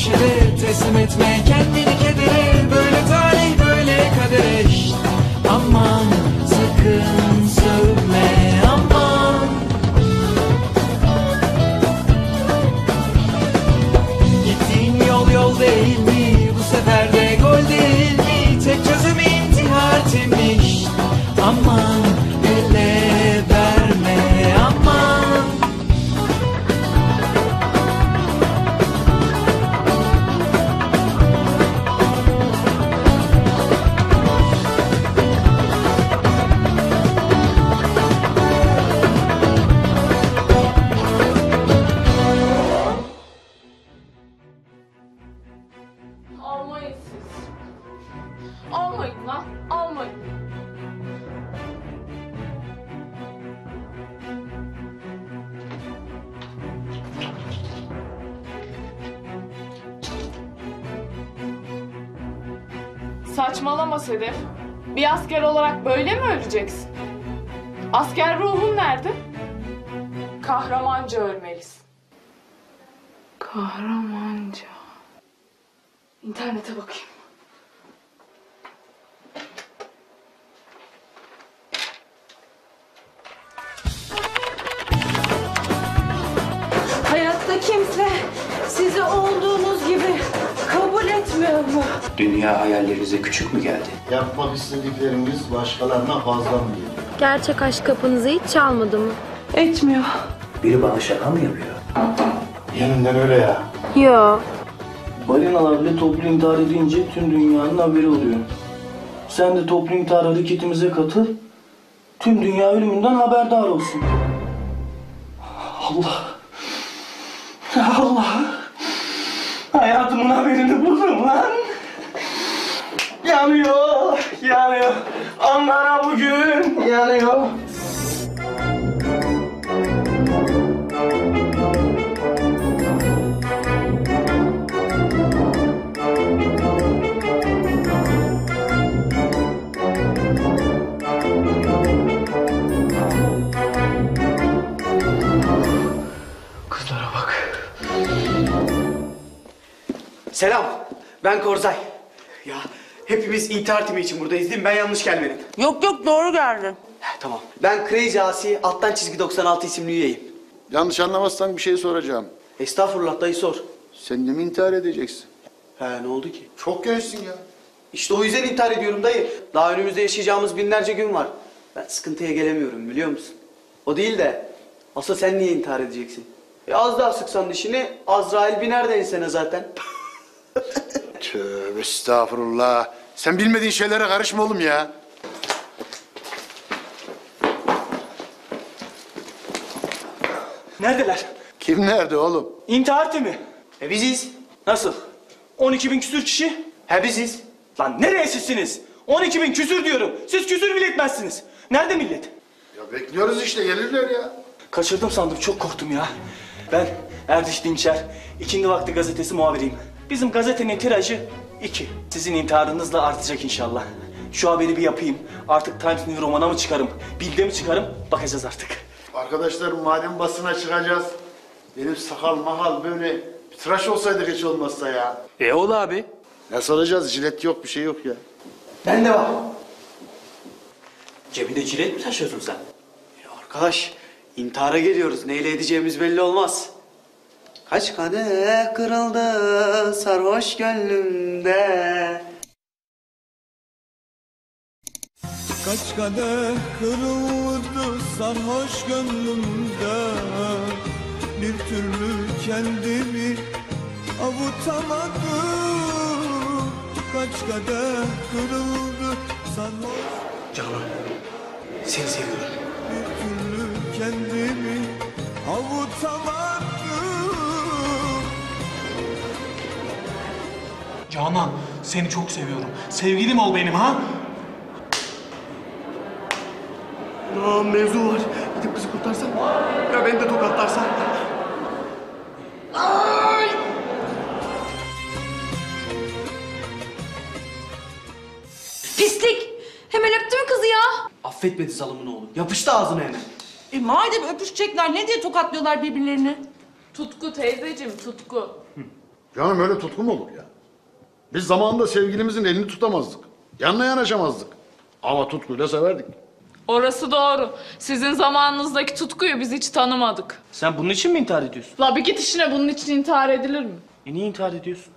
köşede teslim etme kendini Saçmalama Sedef. Bir asker olarak böyle mi öleceksin? Asker ruhun nerede? Kahramanca ölmelisin. Kahramanca. İnternete bakayım. Dünya hayallerinize küçük mü geldi? Yapmak istediklerimiz başkalarına fazla mı geliyor? Gerçek aşk kapınızı hiç çalmadı mı? Etmiyor. Biri bana şaka mı yapıyor? Yeniden öyle ya. Yo. Balinalar bile toplu intihar edince tüm dünyanın haberi oluyor. Sen de toplu intihar hareketimize katıl. Tüm dünya ölümünden haberdar olsun. Allah. Allah. Hayatımın haberini buldum lan. Yanıyor, yanıyor. Ankara bugün yanıyor. Selam. Ben Korzay. Ya hepimiz intihar timi için buradayız değil mi? Ben yanlış gelmedim. Yok yok doğru geldin. Heh, tamam. Ben Crazy Asi alttan çizgi 96 isimli üyeyim. Yanlış anlamazsan bir şey soracağım. Estağfurullah dayı sor. Sen de mi intihar edeceksin? He ne oldu ki? Çok gençsin ya. İşte o yüzden intihar ediyorum dayı. Daha önümüzde yaşayacağımız binlerce gün var. Ben sıkıntıya gelemiyorum biliyor musun? O değil de asıl sen niye intihar edeceksin? E az daha sıksan dişini Azrail biner de insene zaten. Tövbe estağfurullah. Sen bilmediğin şeylere karışma oğlum ya. Neredeler? Kim nerede oğlum? İntihar timi. E biziz. Nasıl? 12 bin küsür kişi. He biziz. Lan nereye sizsiniz? 12 bin küsür diyorum. Siz küsür bile etmezsiniz. Nerede millet? Ya bekliyoruz işte gelirler ya. Kaçırdım sandım çok korktum ya. Ben Erdiş Dinçer, ikindi vakti gazetesi muhabiriyim. Bizim gazetenin tirajı iki. Sizin intiharınızla artacak inşallah. Şu haberi bir yapayım. Artık Times New Roman'a mı çıkarım, Bill'de mi çıkarım bakacağız artık. Arkadaşlar madem basına çıkacağız. Benim sakal mahal böyle bir tıraş olsaydı hiç olmazsa ya. E ol abi. Nasıl olacağız? Jilet yok bir şey yok ya. Ben de var. Cebinde cilet mi taşıyorsun sen? Ya arkadaş intihara geliyoruz. Neyle edeceğimiz belli olmaz. Kaç kadeh kırıldı sarhoş gönlümde. Kaç kadeh kırıldı sarhoş gönlümde Bir türlü kendimi avutamadım Kaç kadeh kırıldı sarhoş Canan seni seviyorum. Bir türlü kendimi avutamadım Canan seni çok seviyorum. Sevgilim ol benim ha. Aa, mevzu var. Gidip kızı kurtarsan. Ya beni de tokatlarsan. Pislik. Hemen öptü mü kızı ya? Affetmedi zalımın oğlu. Yapıştı ağzına hemen. E madem öpüşecekler ne diye tokatlıyorlar birbirlerini? Tutku teyzeciğim, tutku. Canım öyle tutku mu olur ya? Biz zamanında sevgilimizin elini tutamazdık. Yanına yanaşamazdık. Ama tutkuyla severdik. Orası doğru. Sizin zamanınızdaki tutkuyu biz hiç tanımadık. Sen bunun için mi intihar ediyorsun? La bir git işine bunun için intihar edilir mi? E niye intihar ediyorsun?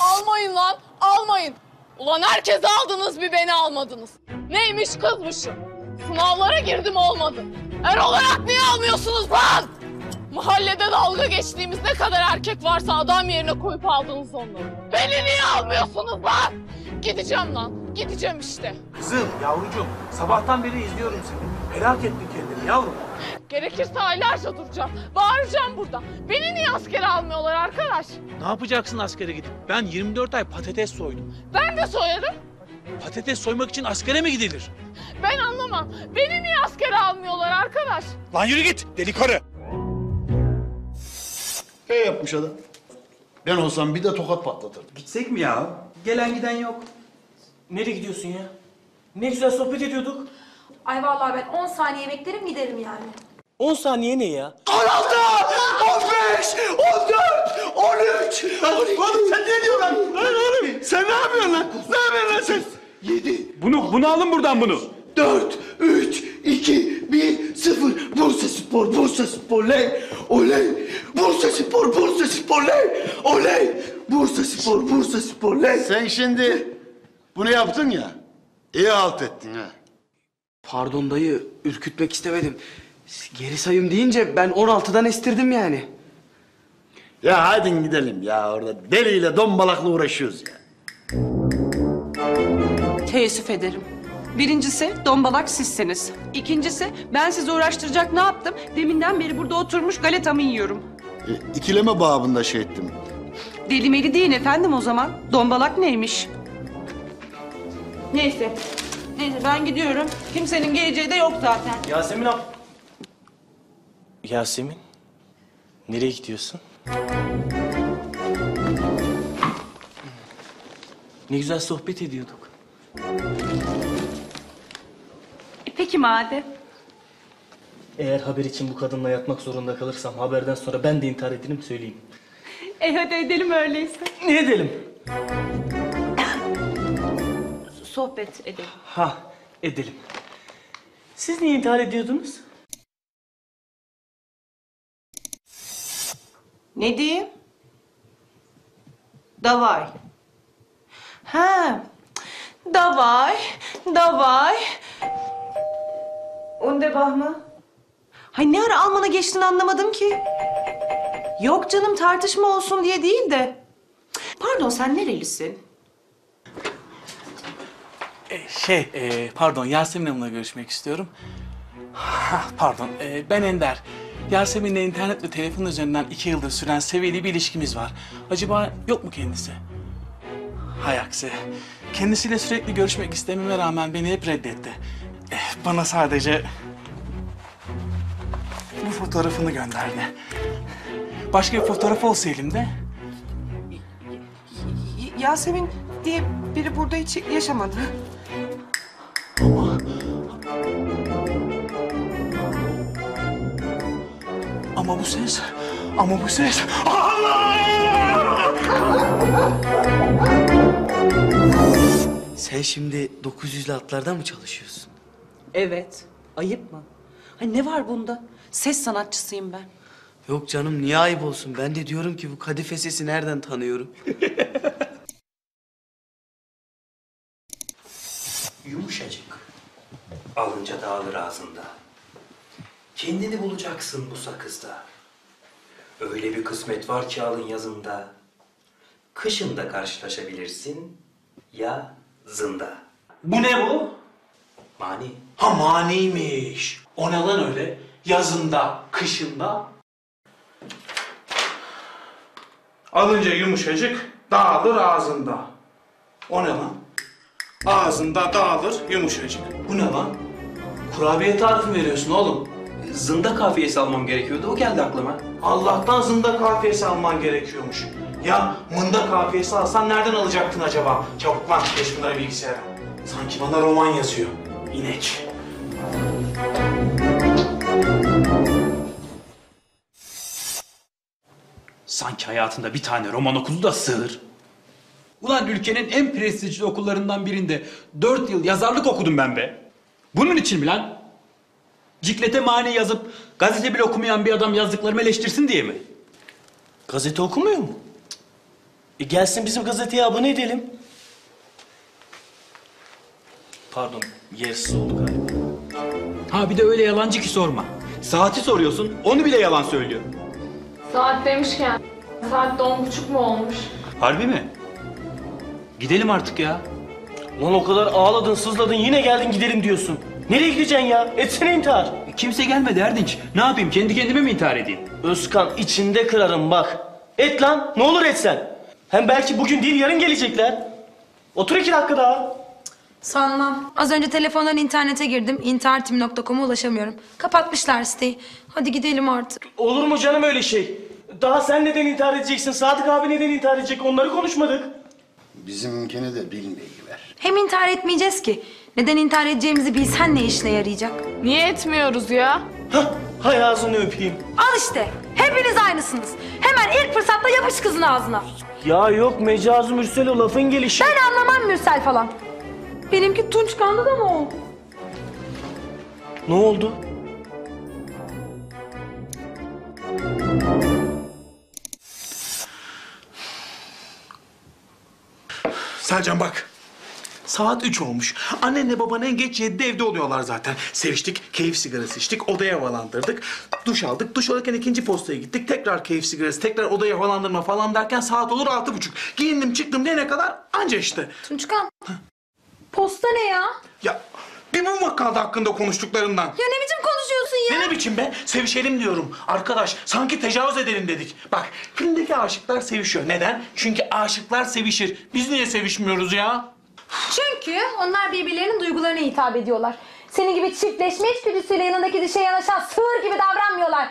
Almayın lan, almayın. Ulan herkesi aldınız bir beni almadınız. Neymiş kızmışım. Sınavlara girdim olmadı. Er olarak niye almıyorsunuz lan? Mahallede dalga geçtiğimiz ne kadar erkek varsa adam yerine koyup aldınız onları. Beni niye almıyorsunuz lan? Gideceğim lan, gideceğim işte. Kızım, yavrucuğum, sabahtan beri izliyorum seni. Merak ettin kendini yavrum. Gerekirse aylarca duracağım. Bağıracağım burada. Beni niye askere almıyorlar arkadaş? Ne yapacaksın askere gidip? Ben 24 ay patates soydum. Ben de soyarım. Patates soymak için askere mi gidilir? Ben anlamam. Beni niye askere almıyorlar arkadaş? Lan yürü git, deli karı. E yapmış adam. Ben olsam bir de tokat patlatırdım. Gitsek mi ya? Gelen giden yok. Nereye gidiyorsun ya? Ne güzel sohbet ediyorduk. Ay vallahi ben 10 saniye beklerim giderim yani. 10 saniye ne ya? 16, 15, 14, 13, Oğlum sen ne diyorsun lan? Lan oğlum sen ne yapıyorsun lan? Ne yapıyorsun lan sen? 7, Bunu, bunu alın buradan bunu. 4, 3, 2, 1, 0. Bursa Spor, Bursa Spor, ley, oley. Bursa Spor, Bursa Spor, ley, oley. Bursa Spor, Bursa Spor, ley. Sen şimdi bunu yaptın ya. İyi halt ettin ha. Pardon dayı, ürkütmek istemedim. Geri sayım deyince ben 16'dan estirdim yani. Ya hadi gidelim ya orada deliyle dombalakla uğraşıyoruz ya. Teessüf ederim. Birincisi dombalak sizsiniz. İkincisi ben sizi uğraştıracak ne yaptım? Deminden beri burada oturmuş galetamı yiyorum. E, ikileme babında şey ettim. Deli meli deyin efendim o zaman. Dombalak neymiş? Neyse. Neyse ben gidiyorum. Kimsenin geleceği de yok zaten. Yasemin ab... Yasemin? Nereye gidiyorsun? Ne güzel sohbet ediyorduk. E, peki madem. Eğer haber için bu kadınla yatmak zorunda kalırsam haberden sonra ben de intihar ederim söyleyeyim. E hadi edelim öyleyse. Ne edelim? Sohbet edelim. Ha edelim. Siz niye intihar ediyordunuz? Ne diyeyim? Davay. Ha. Davay. Davay. Unde bahmı? Hay ne ara Alman'a geçtin anlamadım ki. Yok canım tartışma olsun diye değil de. Pardon sen nerelisin? şey, e, pardon Yasemin Hanım'la görüşmek istiyorum. Pardon, e, ben Ender. Yasemin'le internet ve telefon üzerinden iki yıldır süren seviyeli bir ilişkimiz var. Acaba yok mu kendisi? Hay aksi. Kendisiyle sürekli görüşmek istememe rağmen beni hep reddetti. Eh, bana sadece fotoğrafını gönderdi. Başka bir fotoğraf olsa elimde Y- Yasemin diye biri burada hiç yaşamadı. Ama bu ses, ama bu ses... Sen şimdi 900'lü atlarda mı çalışıyorsun? Evet. Ayıp mı? Ay ne var bunda? Ses sanatçısıyım ben. Yok canım niye ayıp olsun? Ben de diyorum ki bu kadife sesi nereden tanıyorum? Yumuşacık. Alınca dağılır ağzında. Kendini bulacaksın bu sakızda. Öyle bir kısmet var ki alın yazında. Kışında karşılaşabilirsin ya zında. Bu ne bu? Mani. Ha maniymiş. O ne lan öyle? Yazında, kışında. Alınca yumuşacık, dağılır ağzında. O ne lan? Ağzında dağılır yumuşacık. Bu ne lan? Kurabiye tarifi veriyorsun oğlum. Zında kafiyesi almam gerekiyordu. O geldi aklıma. Allah'tan zında kafiyesi alman gerekiyormuş. Ya mında kafiyesi alsan nereden alacaktın acaba? Çabuk lan geç bunları bilgisayara. Sanki bana roman yazıyor. İnek. Sanki hayatında bir tane roman okudu da sığır. Ulan ülkenin en prestijli okullarından birinde 4 yıl yazarlık okudum ben be. Bunun için mi lan? Ciklete mani yazıp gazete bile okumayan bir adam yazdıklarımı eleştirsin diye mi? Gazete okumuyor mu? E gelsin bizim gazeteye abone edelim. Pardon, yersiz oldu galiba. Ha bir de öyle yalancı ki sorma. Saati soruyorsun, onu bile yalan söylüyor. Saat demişken saat de on buçuk mu olmuş? Harbi mi? Gidelim artık ya. Lan o kadar ağladın, sızladın, yine geldin gidelim diyorsun. Nereye gideceksin ya? Etsene intihar. Kimse gelmedi Erdinç. Ne yapayım, kendi kendime mi intihar edeyim? Özkan içinde kırarım bak. Et lan, ne olur etsen. Hem belki bugün değil yarın gelecekler. Otur iki dakika daha. Sanmam. Az önce telefondan internete girdim. İntertim.com'a ulaşamıyorum. Kapatmışlar siteyi. Hadi gidelim artık. Olur mu canım öyle şey? Daha sen neden intihar edeceksin? Sadık abi neden intihar edecek? Onları konuşmadık. Bizimkini de bilmeyi ver. Hem intihar etmeyeceğiz ki. Neden intihar edeceğimizi bilsen ne işine yarayacak? Niye etmiyoruz ya? Hah, hay ağzını öpeyim. Al işte. Hepiniz aynısınız. Hemen ilk fırsatta yapış kızın ağzına. Ya yok mecazı mürsel o lafın gelişi. Ben anlamam Mürsel falan. Benimki Tunç kandı da mı o? Ne oldu? Selcan bak. Saat 3 olmuş. Annenle baban en geç 7'de evde oluyorlar zaten. Seviştik, keyif sigarası içtik, odaya havalandırdık. Duş aldık, duş alırken ikinci postaya gittik. Tekrar keyif sigarası, tekrar odaya havalandırma falan derken saat olur altı buçuk. Giyindim çıktım ne kadar anca işte. Tunçkan. Posta ne ya? Ya bir bu kaldı hakkında konuştuklarından. Ya ne biçim konuşuyorsun biçim be? Sevişelim diyorum. Arkadaş sanki tecavüz edelim dedik. Bak filmdeki aşıklar sevişiyor. Neden? Çünkü aşıklar sevişir. Biz niye sevişmiyoruz ya? Çünkü onlar birbirlerinin duygularına hitap ediyorlar. Senin gibi çiftleşme içgüdüsüyle yanındaki dişe yanaşan sığır gibi davranmıyorlar.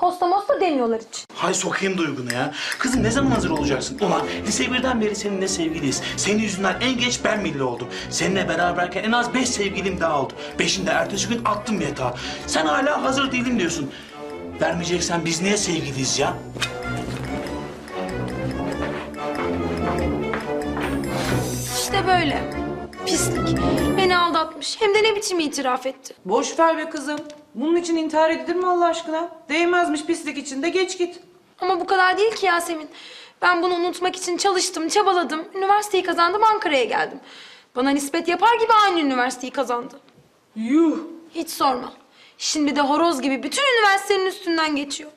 Posta mosta demiyorlar hiç. Hay sokayım duygunu ya. Kızım ne zaman hazır olacaksın? Ulan lise birden beri seninle sevgiliyiz. Senin yüzünden en geç ben milli oldum. Seninle beraberken en az beş sevgilim daha oldu. Beşinde ertesi gün attım yatağa. Sen hala hazır değilim diyorsun. Vermeyeceksen biz niye sevgiliyiz ya? İşte böyle. Pislik. Beni aldatmış. Hem de ne biçim itiraf etti. Boş ver be kızım. Bunun için intihar edilir mi Allah aşkına? Değmezmiş pislik içinde geç git. Ama bu kadar değil ki Yasemin. Ben bunu unutmak için çalıştım, çabaladım. Üniversiteyi kazandım, Ankara'ya geldim. Bana nispet yapar gibi aynı üniversiteyi kazandı. Yuh. Hiç sorma. Şimdi de horoz gibi bütün üniversitenin üstünden geçiyor.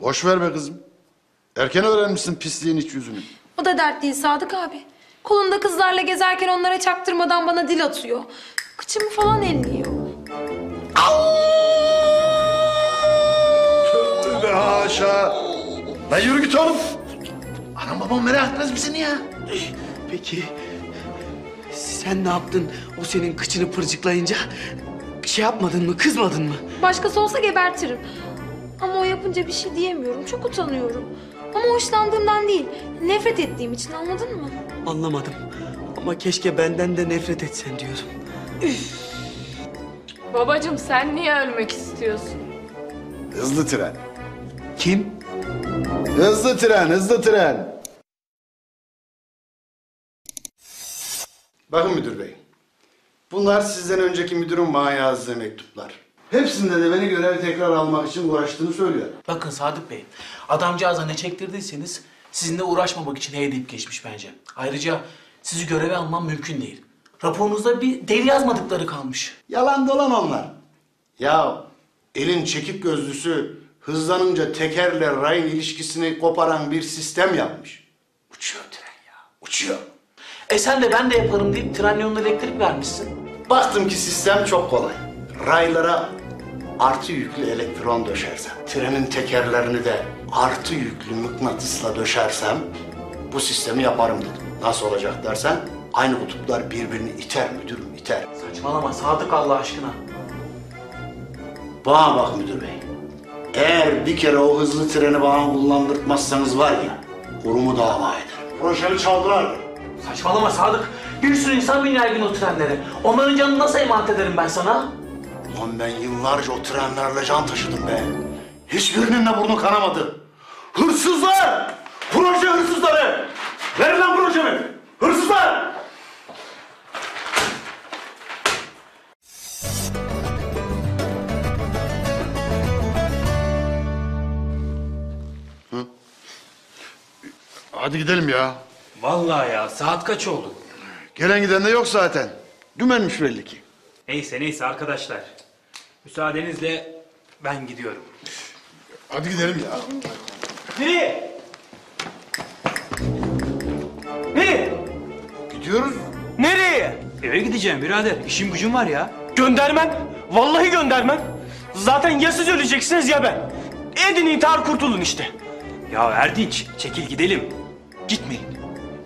Boş ver be kızım. Erken öğrenmişsin pisliğin iç yüzünü. O da dert değil Sadık abi. Kolunda kızlarla gezerken onlara çaktırmadan bana dil atıyor. Kıçımı falan elliyor. Haşa. Lan yürü git oğlum. Anam babam merak etmez misin ya? Peki sen ne yaptın o senin kıçını pırcıklayınca? Şey yapmadın mı, kızmadın mı? Başkası olsa gebertirim. Ama o yapınca bir şey diyemiyorum. Çok utanıyorum. Ama hoşlandığımdan değil, nefret ettiğim için anladın mı? Anlamadım. Ama keşke benden de nefret etsen diyorum. Babacım sen niye ölmek istiyorsun? Hızlı tren. Kim? Hızlı tren, hızlı tren. Bakın müdür bey. Bunlar sizden önceki müdürün bana yazdığı mektuplar. Hepsinde de beni görev tekrar almak için uğraştığını söylüyor. Bakın Sadık Bey, adamcağıza ne çektirdiyseniz sizinle uğraşmamak için hey deyip geçmiş bence. Ayrıca sizi göreve almam mümkün değil. Raporunuzda bir deli yazmadıkları kalmış. Yalan dolan onlar. Ya elin çekik gözlüsü hızlanınca tekerle rayın ilişkisini koparan bir sistem yapmış. Uçuyor tren ya, uçuyor. E sen de ben de yaparım deyip tren yoluna elektrik vermişsin. Baktım ki sistem çok kolay. Raylara artı yüklü elektron döşersem, trenin tekerlerini de artı yüklü mıknatısla döşersem bu sistemi yaparım dedim. Nasıl olacak dersen aynı kutuplar birbirini iter müdürüm iter. Saçmalama Sadık Allah aşkına. Bana bak müdür bey. Eğer bir kere o hızlı treni bana kullandırtmazsanız var ya kurumu dava ederim. Projemi çaldılar. Saçmalama Sadık. Bir sürü insan biniyor her gün o trenlere. Onların canını nasıl emanet ederim ben sana? Ulan ben yıllarca o trenlerle can taşıdım be. Hiçbirinin de burnu kanamadı. Hırsızlar! Proje hırsızları! Verin lan projemi! Hırsızlar! Hadi gidelim ya. Vallahi ya saat kaç oldu? Gelen giden de yok zaten. Dümenmiş belli ki. Neyse neyse arkadaşlar. Müsaadenizle ben gidiyorum. Hadi gidelim ya. Nereye? Nereye? Gidiyoruz. Nereye? Eve gideceğim birader. İşim gücüm var ya. Göndermem. Vallahi göndermem. Zaten ya siz öleceksiniz ya ben. Edin intihar kurtulun işte. Ya Erdinç çekil gidelim. Gitmeyin.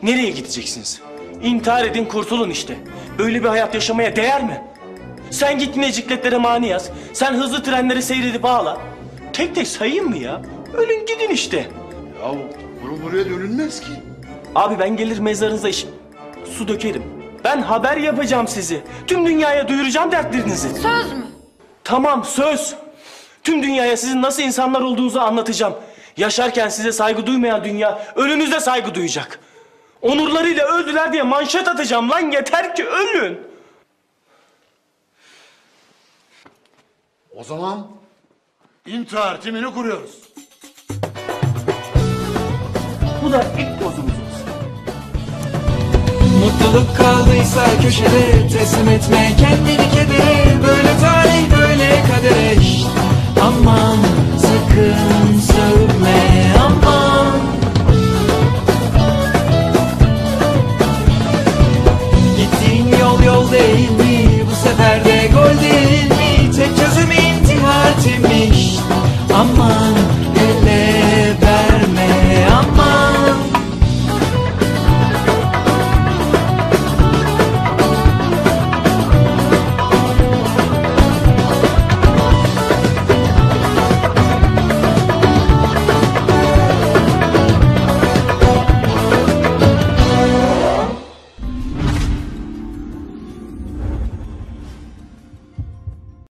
Nereye gideceksiniz? İntihar edin kurtulun işte. Böyle bir hayat yaşamaya değer mi? Sen git necikletlere mani yaz. Sen hızlı trenleri seyredip ağla. Tek tek sayayım mı ya? Ölün gidin işte. Ya bunu buraya dönülmez ki. Abi ben gelir mezarınıza iş... Su dökerim. Ben haber yapacağım sizi. Tüm dünyaya duyuracağım dertlerinizi. Söz mü? Tamam söz. Tüm dünyaya sizin nasıl insanlar olduğunuzu anlatacağım. Yaşarken size saygı duymayan dünya ölünüzde saygı duyacak. Onurlarıyla öldüler diye manşet atacağım lan yeter ki ölün. O zaman intihar timini kuruyoruz. Bu da ilk pozumuz olsun. Mutluluk kaldıysa köşede teslim etme kendini kedere Böyle talih böyle kadere şşt, Aman Americans so mad.